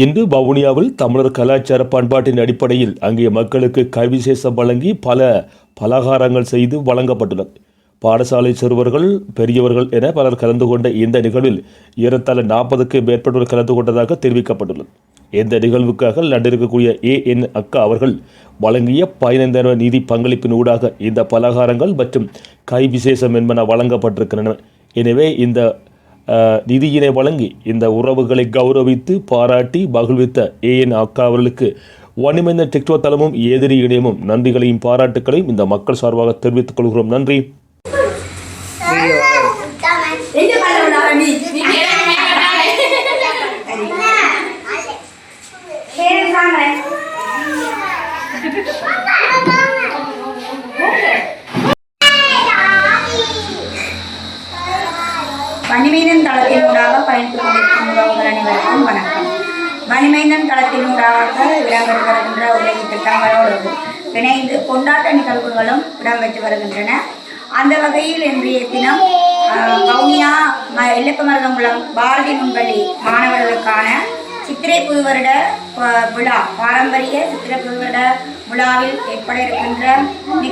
இன்று வவுனியாவில் தமிழர் கலாச்சார பண்பாட்டின் அடிப்படையில் அங்கே மக்களுக்கு கவிசேஷம் வழங்கி பல பலகாரங்கள் செய்து வழங்கப்பட்டுள்ளது. பாடசாலை சிறுவர்கள் பெரியவர்கள் என பலர் கலந்து கொண்ட இந்த நிகழ்வில் ஏறத்தாழ நாற்பதுக்கு மேற்பட்டோர் கலந்து கொண்டதாக தெரிவிக்கப்பட்டுள்ளது. இந்த நிகழ்வுக்காக லண்டன் இருக்கக்கூடிய ஏ என் அக்கா அவர்கள் வழங்கிய பதினைந்தாயிரம் நிதி பங்களிப்பின் ஊடாக இந்த பலகாரங்கள் மற்றும் கை விசேஷம் என்பன வழங்கப்பட்டிருக்கின்றன. எனவே இந்த நிதியினை வழங்கி இந்த உறவுகளை கௌரவித்து பாராட்டி மகிழ்வித்த ஏஎன் அக்கா அவர்களுக்கு வன்னிமைந்த டிக்டோ தளமும் எதிரி இணையமும் நன்றிகளையும் பாராட்டுக்களையும் இந்த மக்கள் சார்பாக தெரிவித்துக் கொள்கிறோம். நன்றி. Okay. பண்ண தளத்தின் ஊடாக பயணித்துக் கொண்டிருக்கும் உறவுகள் அனைவருக்கும் வணக்கம். மணிமைந்தன் தளத்தினூடாக இடம்பெற்று வருகின்ற உலகி திட்டங்களோடு இணைந்து கொண்டாட்ட நிகழ்வுகளும் இடம்பெற்று வருகின்றன. அந்த வகையில் இன்றைய தினம் கவுனியா வவுனியா ம எல்லப்ப பாரதி முன்பள்ளி மாணவர்களுக்கான சித்திரை புதுவருட விழா பாரம்பரிய சித்திரை புதுவருட விழாவில் ஏற்பட இருக்கின்ற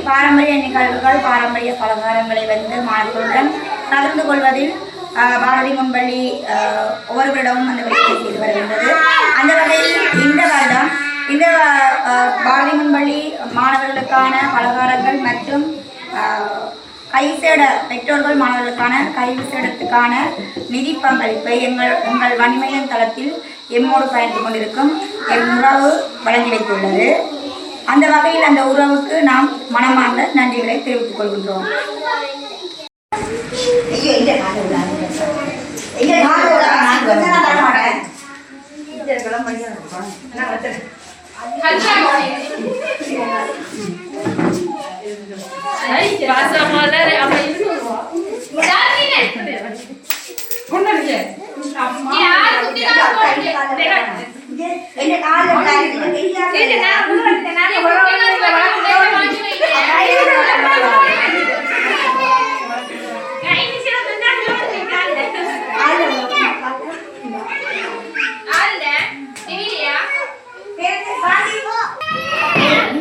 பாரம்பரிய நிகழ்வுகள் பாரம்பரிய பலகாரங்களை வந்து மாணவர்களுடன் கலந்து கொள்வதில் பாரதி முன்பள்ளி ஒவ்வொரு வருடமும் அந்த வேலையை செய்து வருகின்றது. அந்த வகையில் இந்த வருடம் இந்த பாரதி முன்பள்ளி மாணவர்களுக்கான பலகாரங்கள் மற்றும் கைசேட பெற்றோர்கள் மாணவர்களுக்கான கைவிசேடத்துக்கான நிதி பங்களிப்பை எங்கள் உங்கள் வன்மையின் தளத்தில் எம்மோடு பயந்து கொண்டிருக்கும் என் உறவு வழங்கி வைத்துள்ளது. அந்த வகையில் அந்த உறவுக்கு நாம் மனமார்ந்த நன்றிகளை தெரிவித்துக் கொள்கின்றோம். Amen.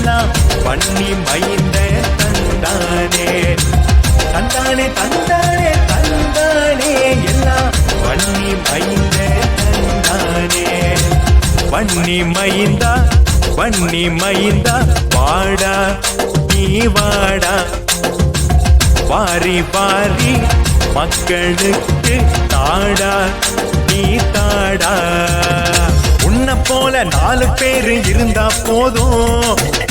எல்லாம் பண்ணி மைந்த தந்தானே. தந்தானே தந்தானே தந்தானே எல்லாம் பண்ணி மைந்த தந்தானே. பண்ணி மைந்தா பண்ணி மைந்தா வாடா நீ வாடா. வாரி வாரி மக்களுக்கு தாடா நீ தாடா. உன்னை போல நாலு பேரு இருந்தா போதும்.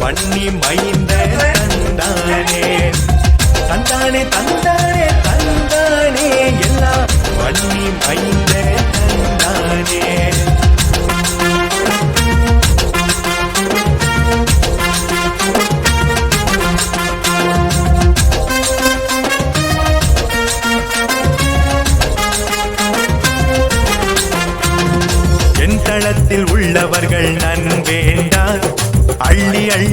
வன்னி மைந்த தந்தானே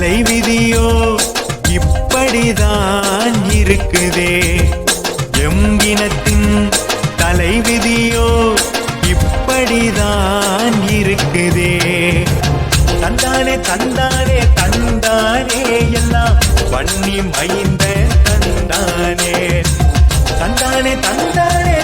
தலைவிதியோ இப்படிதான் இருக்குதே. எம்பினத்தின் தலைவிதியோ இப்படிதான் இருக்குதே. தந்தானே தந்தானே தந்தானே எல்லாம் வன்னி மைந்த தந்தானே. தந்தானே தந்தானே